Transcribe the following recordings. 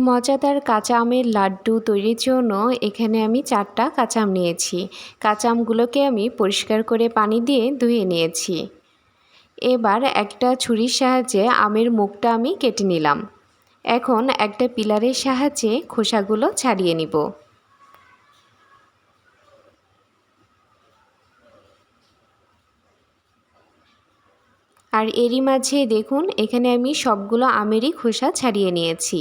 মজাদার কাঁচা আমের লাড্ডু তৈরির জন্য এখানে আমি চারটা কাঁচা আম নিয়েছি। কাঁচা আমগুলোকে আমি পরিষ্কার করে পানি দিয়ে ধুয়ে নিয়েছি। এবার একটা ছুরির সাহায্যে আমের মুখটা আমি কেটে নিলাম। এখন একটা পিলারের সাহায্যে খোসাগুলো ছাড়িয়ে নিব। আর এরই মাঝে দেখুন, এখানে আমি সবগুলো আমেরই খোসা ছাড়িয়ে নিয়েছি।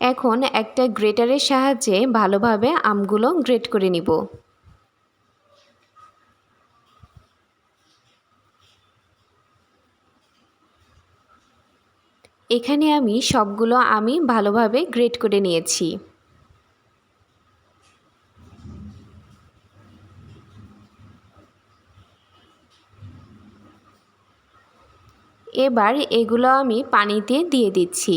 এখন একটা গ্রেটারের সাহায্যে ভালোভাবে আমগুলো গ্রেট করে নিব। এখানে আমি সবগুলো আমি ভালোভাবে গ্রেট করে নিয়েছি। এবার এগুলো আমি পানিতে দিয়ে দিচ্ছি।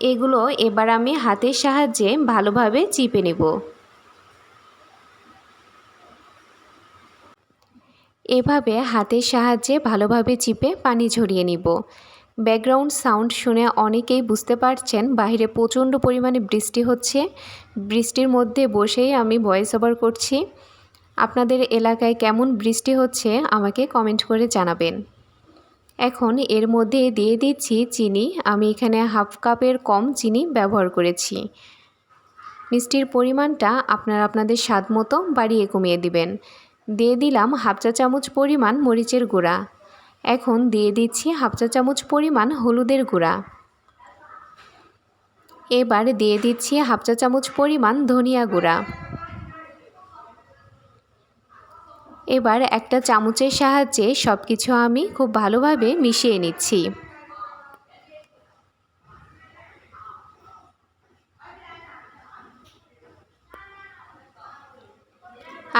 এগুলো এবার আমি হাতের সাহায্যে ভালোভাবে চিপে নেব। এভাবে হাতের সাহায্যে ভালোভাবে চিপে পানি ঝরিয়ে নিব। ব্যাকগ্রাউন্ড সাউন্ড শুনে অনেকেই বুঝতে পারছেন বাহিরে প্রচণ্ড পরিমাণে বৃষ্টি হচ্ছে। বৃষ্টির মধ্যে বসেই আমি ভয়েস ওভার করছি। আপনাদের এলাকায় কেমন বৃষ্টি হচ্ছে আমাকে কমেন্ট করে জানাবেন। এখন এর মধ্যে দিয়ে দিচ্ছি চিনি। আমি এখানে হাফ কাপের কম চিনি ব্যবহার করেছি। মিষ্টির পরিমাণটা আপনারা আপনাদের স্বাদ মতো বাড়িয়ে কমিয়ে দিবেন। দিয়ে দিলাম হাফ চা চামচ পরিমাণ মরিচের গুঁড়া। এখন দিয়ে দিচ্ছি হাফ চা চামচ পরিমাণ হলুদের গুঁড়া। এবার দিয়ে দিচ্ছি হাফ চা চামচ পরিমাণ ধনিয়া গুঁড়া। এবার একটা চামচের সাহায্যে সব কিছু আমি খুব ভালোভাবে মিশিয়ে নিচ্ছি।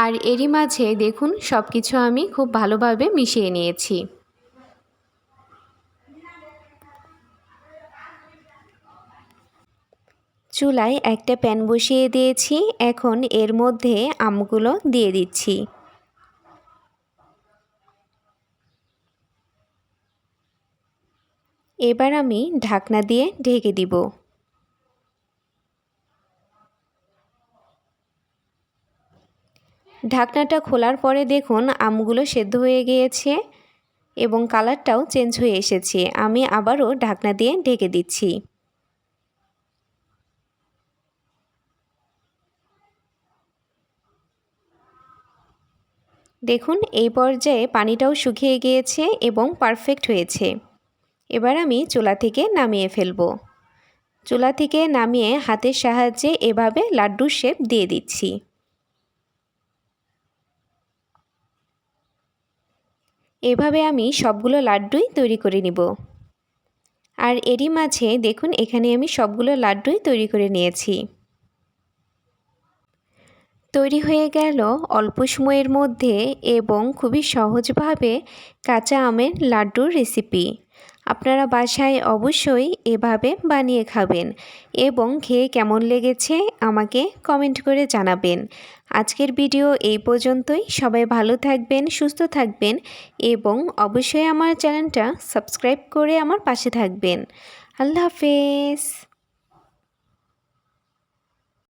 আর এরই মাঝে দেখুন সব কিছু আমি খুব ভালোভাবে মিশিয়ে নিয়েছি। চুলায় একটা প্যান বসিয়ে দিয়েছি। এখন এর মধ্যে আমগুলো দিয়ে দিচ্ছি। এবার আমি ঢাকনা দিয়ে ঢেকে দিব। ঢাকনাটা খোলার পরে দেখুন আমগুলো সেদ্ধ হয়ে গিয়েছে এবং কালারটাও চেঞ্জ হয়ে এসেছে। আমি আবারও ঢাকনা দিয়ে ঢেকে দিচ্ছি। দেখুন এই পর্যায়ে পানিটাও শুকিয়ে গিয়েছে এবং পারফেক্ট হয়েছে। এবার আমি চুলা থেকে নামিয়ে ফেলব। চুলা থেকে নামিয়ে হাতের সাহায্যে এভাবে লাড্ডুর শেপ দিয়ে দিচ্ছি। এভাবে আমি সবগুলো লাড্ডুই তৈরি করে নিব। আর এরই মাঝে দেখুন এখানে আমি সবগুলো লাড্ডুই তৈরি করে নিয়েছি। তৈরি হয়ে গেল অল্প সময়ের মধ্যে এবং খুবই সহজভাবে কাঁচা আমের লাড্ডুর রেসিপি। আপনারা বাসায় অবশ্যই এভাবে বানিয়ে খাবেন এবং খেয়ে কেমন লেগেছে আমাকে কমেন্ট করে জানাবেন। আজকের ভিডিও এই পর্যন্তই। সবাই ভালো থাকবেন, সুস্থ থাকবেন এবং অবশ্যই আমার চ্যানেলটা সাবস্ক্রাইব করে আমার পাশে থাকবেন। আল্লাহ হাফেজ।